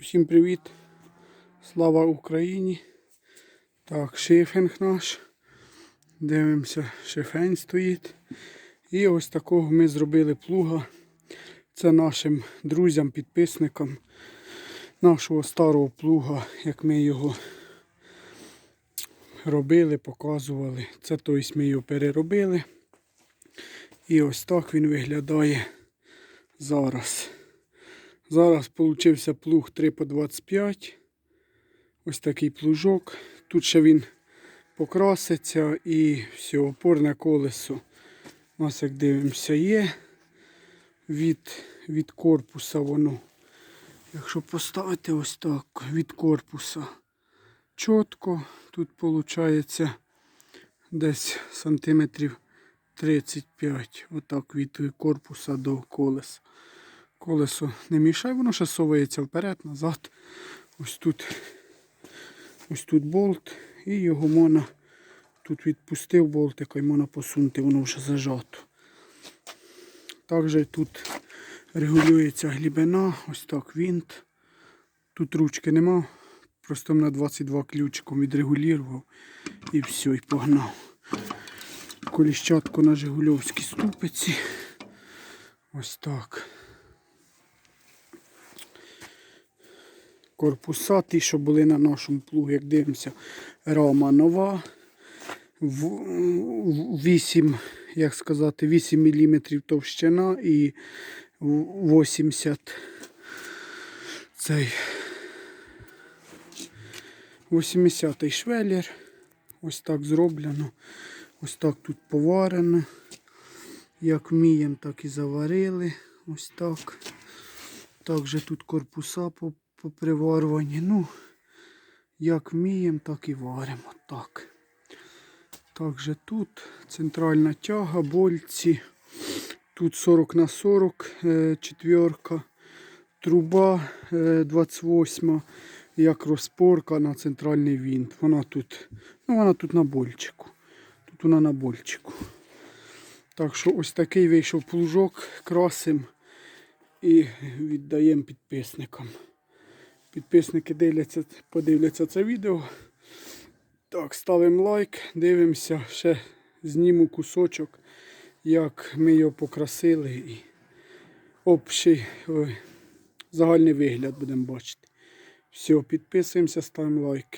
Усім привіт! Слава Україні! Так, шифінг наш. Дивимося, шифень стоїть. І ось такого ми зробили плуга. Це нашим друзям, підписникам нашого старого плуга, як ми його робили, показували. Це тобто ми його переробили. І ось так він виглядає зараз. Зараз получився плуг 3 по 25. Ось такий плужок. Тут ще він покраситься і все, опорне колесо. У нас, як дивимося, є від, від корпуса воно. Якщо поставити ось так, від корпуса чітко, тут виходить десь сантиметрів 35. Отак від корпуса до колеса. Колесо не мішає, воно ще совається вперед, назад. Ось тут ось тут болт. І його можна тут відпустив болтика і можна посунути, воно вже зажато. Також тут регулюється глибина, ось так винт. Тут ручки нема. Просто на 22 ключиком відрегулював і все, і погнав. Коліщатку на Жигульовській ступиці. Ось так. Корпуса ті, що були на нашому плугу, як дивимося, рама нова. 8, як сказати, 8 мм товщина і 80 цей 80-й швеллер. Ось так зроблено. Ось так тут поварено. Як вміємо, так і заварили. Ось так. Також тут корпуса по- поприварювані. Ну, як вміємо, так і варимо. Так. Також тут центральна тяга, больці. Тут 40 на 40 е, четверка. Труба е, 28 як розпорка на центральний винт. Вона тут, ну вона тут на больчику. Тут вона на больчику. Так що ось такий вийшов плужок, красим і віддаємо підписникам. Підписники дивляться, подивляться це відео. Так, ставимо лайк, дивимося, ще зніму кусочок, як ми його покрасили і общий загальний вигляд будемо бачити. Все, підписуємося, ставимо лайки.